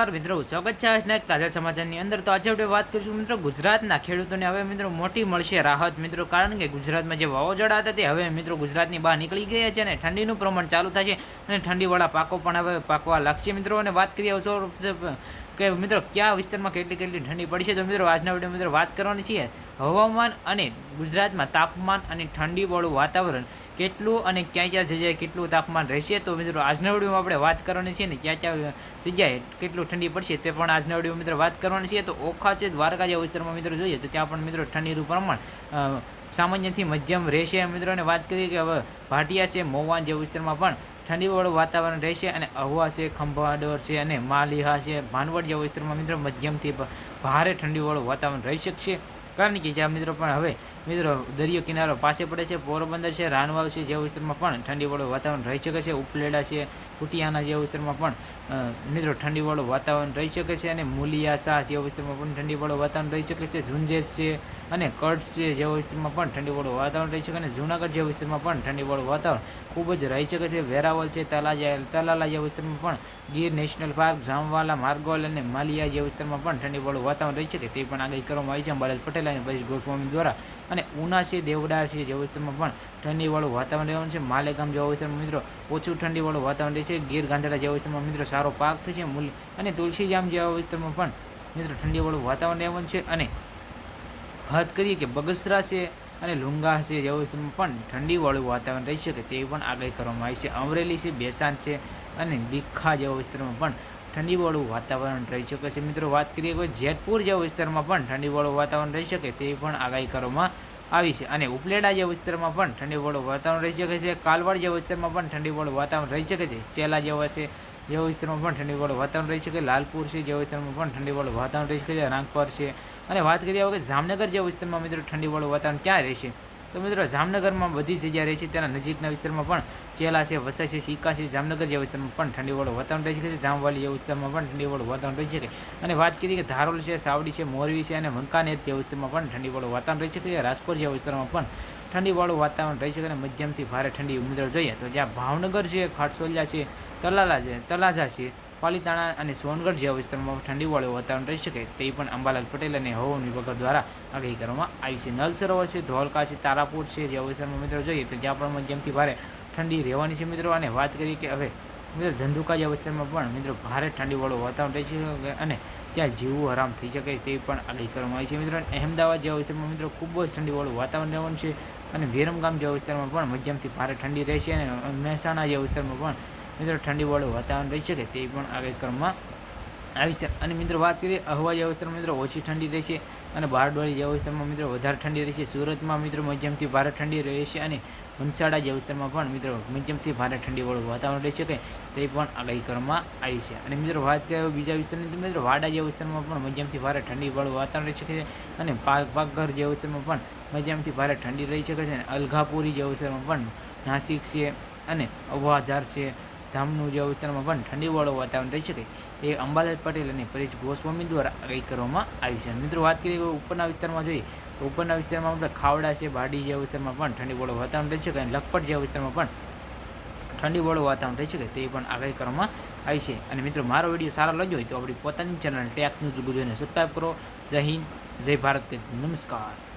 નમસ્કાર, મિત્રો. સ્વાગત છે આજના તાજા સમાચારની અંદર. તો આજે આપણે વાત કરીશું, મિત્રો, ગુજરાતના ખેડૂતોને. હવે, મિત્રો, મોટી મળશે રાહત, મિત્રો, કારણ કે ગુજરાતમાં જે વાવાઝોડા હતા તે હવે, મિત્રો, ગુજરાતની બહાર નીકળી ગયા છે અને ઠંડીનું પ્રમાણ ચાલુ થશે અને ઠંડીવાળા પાકો પણ હવે પાકવા લાગશે, મિત્રો. અને વાત કરીએ કે મિત્રો, કયા વિસ્તારમાં કેટલી કેટલી ઠંડી પડશે તો મિત્રો, આજના વીડિયો મિત્રો વાત કરવાની છીએ હવામાન અને ગુજરાતમાં તાપમાન અને ઠંડીવાળું વાતાવરણ કેટલું અને ક્યાં ક્યાં જગ્યાએ કેટલું તાપમાન રહેશે? તો મિત્રો, આજના વિડીયોમાં આપણે વાત કરવાની છે ને ક્યાં ક્યાં જગ્યાએ કેટલું ઠંડી પડશે તે પણ આજના વિડીયોમાં મિત્રો વાત કરવાની છે તો ઓખા છે દ્વારકા જેવા વિસ્તારમાં મિત્રો જોઈએ તો ત્યાં પણ મિત્રો ઠંડીનું પ્રમાણ સામાન્યથી મધ્યમ રહેશે. મિત્રોને વાત કરીએ કે હવે ભાટિયા છે મોવાન જેવા વિસ્તારમાં પણ ઠંડીવાળું વાતાવરણ રહેશે અને અહવા છે ખંભાડોર છે અને માલિહા છે. ભાનવડ જેવા વિસ્તારમાં મિત્રો મધ્યમથી ભારે ઠંડીવાળું વાતાવરણ રહી શકશે. કારણ કે જ્યાં મિત્રો પણ હવે, મિત્રો દરિયો કિનારો પાસે પડે છે, પોરબંદર છે, રાનવાવ છે જેવા વિસ્તારમાં પણ ઠંડીવાળું વાતાવરણ રહી શકે છે. ઉપલેડા છે કુટિયાના જેવા વિસ્તારમાં પણ મિત્રો ઠંડીવાળું વાતાવરણ રહી શકે છે અને મૂલિયા શાહ જેવા વિસ્તારમાં પણ ઠંડીવાળું વાતાવરણ રહી શકે છે ઝુંઝેસ છે અને કચ્છ છે જેવા વિસ્તારમાં પણ ઠંડીવાળું વાતાવરણ રહી શકે અને જૂનાગઢ જેવા વિસ્તારમાં પણ ઠંડીવાળું વાતાવરણ ખૂબ જ રહી શકે છે. વેરાવલ છે, તલાજા, તલાલા જેવા વિસ્તારમાં પણ ગીર નેશનલ પાર્ક, જામવાલા, માર્ગોલ અને માલિયા જેવા વિસ્તારમાં પણ ઠંડીવાળું વાતાવરણ રહી શકે તે પણ આગાહી કરવામાં આવી છે. અંબાલાલ પટેલ અને પરેશ ગોસ્વામી દ્વારા અને ઉના છે દેવડા છે જેવા વિસ્તારમાં પણ ઠંડીવાળું વાતાવરણ રહેવાનું છે. માલેગામ જેવા વિસ્તારમાં મિત્રો ઓછું ઠંડીવાળું વાતાવરણ રહેશે ગીર ગાંધડા જેવા વિસ્તારમાં મિત્રો સારો પાક થશે, મૂલ અને તુલસીજામ જેવા વિસ્તારમાં પણ મિત્રો ઠંડીવાળું વાતાવરણ રહેવાનું છે. અને વાત કરીએ કે બગસરા છે અને લુંગા છે જેવા વિસ્તારમાં પણ ઠંડીવાળું વાતાવરણ રહી શકે તેવી પણ આગાહી કરવામાં આવી છે. અમરેલી છે બેસાન છે અને બીખા જેવા વિસ્તારમાં પણ ઠંડીવાળું વાતાવરણ રહી શકે છે. મિત્રો વાત કરીએ કે જેતપુર જેવા વિસ્તારમાં પણ ઠંડીવાળું વાતાવરણ રહી શકે તેવી પણ આગાહી કરવામાં આવી છે. અને ઉપલેડા જેવા વિસ્તારમાં પણ ઠંડીવાળું વાતાવરણ રહી શકે છે, કાલવાડ જેવા વિસ્તારમાં પણ ઠંડીવાળું વાતાવરણ રહી શકે છે, ચેલા જેવા છે જેવા વિસ્તારમાં પણ ઠંડીવાળું વાતાવરણ રહી શકે, લાલપુર છે જેવા વિસ્તારમાં પણ ઠંડીવાળું વાતાવરણ રહી શકે છે રાંગપર છે. અને વાત કરીએ કે જામનગર જેવા વિસ્તારમાં મિત્રો ઠંડીવાળું વાતાવરણ ક્યાં રહેશે તો મિત્રો, જામનગરમાં બધી જગ્યા રહે છે. તેના નજીકના વિસ્તારમાં પણ ચેલા છે વસા છે સિક્કા છે, જામનગર જેવા વિસ્તારમાં પણ ઠંડીવાળું વાતાવરણ રહી શકે છે. જામવાલી જેવા વિસ્તારમાં પણ ઠંડીવાળું વાતાવરણ રહી શકે અને વાત કરીએ કે ધારોલ છે, સાવડી છે, મોરબી છે અને મંકાનેર જેવા વિસ્તારમાં પણ ઠંડીવાળું વાતાવરણ રહી શકે રાજકોટ જેવા વિસ્તારમાં પણ ઠંડીવાળું વાતાવરણ રહી શકે અને મધ્યમથી ભારે ઠંડી ઉમેદવાર જોઈએ. તો જ્યાં ભાવનગર છે ખાટસોલિયા છે, તલાલા છે તલાજા છે પાલીતાણા અને સોનગઢ જેવા વિસ્તારમાં ઠંડીવાળું વાતાવરણ રહી શકે તે પણ અંબાલાલ પટેલ અને હવામાન વિભાગ દ્વારા આગાહી કરવામાં આવી છે. નલ સરોવર છે ધોલકા છે તારાપુર છે જેવા વિસ્તારમાં મિત્રો જોઈએ તો જ્યાં પણ મધ્યમથી ભારે ઠંડી રહેવાની છે મિત્રો અને વાત કરીએ કે હવે મિત્રો ધંધુકા જેવા વિસ્તારમાં પણ મિત્રો ભારે ઠંડીવાળું વાતાવરણ રહી શકે અને ત્યાં જીવવું આરામ થઈ શકે તે પણ આગાહી કરવામાં આવી છે. મિત્રો અહેમદાબાદ જેવા વિસ્તારમાં મિત્રો ખૂબ જ ઠંડીવાળું વાતાવરણ રહેવાનું છે અને વિરમગામ જેવા વિસ્તારમાં પણ મધ્યમથી ભારે ઠંડી રહેશે અને મહેસાણા જેવા વિસ્તારમાં પણ મિત્રો ઠંડીવાળું વાતાવરણ રહી શકે તે પણ આગાહી કરવામાં આવી છે અને મિત્રો, વાત કરીએ અહવા જેવા વિસ્તારમાં મિત્રો, ઓછી ઠંડી રહેશે અને બારડોળી જેવા વિસ્તારમાં મિત્રો, વધારે ઠંડી રહેશે સુરતમાં, મિત્રો, મધ્યમથી ભારે ઠંડી રહેશે અને વંસાડા જેવા વિસ્તારમાં પણ, મિત્રો, મધ્યમથી ભારે ઠંડીવાળું વાતાવરણ રહી શકે તે પણ આગાહી કરવામાં આવી છે. અને મિત્રો, વાત કરીએ બીજા વિસ્તારની, તો મિત્રો, વાડા જેવા વિસ્તારમાં પણ મધ્યમથી ભારે ઠંડીવાળું વાતાવરણ રહી શકે છે અને પાક, પાકઘર જેવા વિસ્તારમાં પણ મધ્યમથી ભારે ઠંડી રહી શકે છે અને અલઘાપુરી જેવા વિસ્તારમાં પણ નાસિક છે અને અવાજાર છે. ધામનું જેવા વિસ્તારમાં પણ ઠંડીવાળું વાતાવરણ રહી શકે એ અંબાલાલ પટેલ અને પરેશ ગોસ્વામી દ્વારા આગાહી કરવામાં આવી છે. મિત્રો, વાત કરીએ ઉપરના વિસ્તારમાં જોઈએ તો ઉપરના વિસ્તારમાં આપણે ખાવડા છે બાડી જેવા વિસ્તારમાં પણ ઠંડીવાળું વાતાવરણ રહી શકે અને લખપત જેવા વિસ્તારમાં પણ ઠંડીવાળું વાતાવરણ રહી શકે તે પણ આગાહી કરવામાં આવી છે. અને મિત્રો, મારો વીડિયો સારો લાગ્યો હોય તો આપણી પોતાની ચેનલ ટેક ન્યૂઝ ગુજરાતને સબસ્ક્રાઈબ કરો. જય હિન્દ, જય ભારત, નમસ્કાર.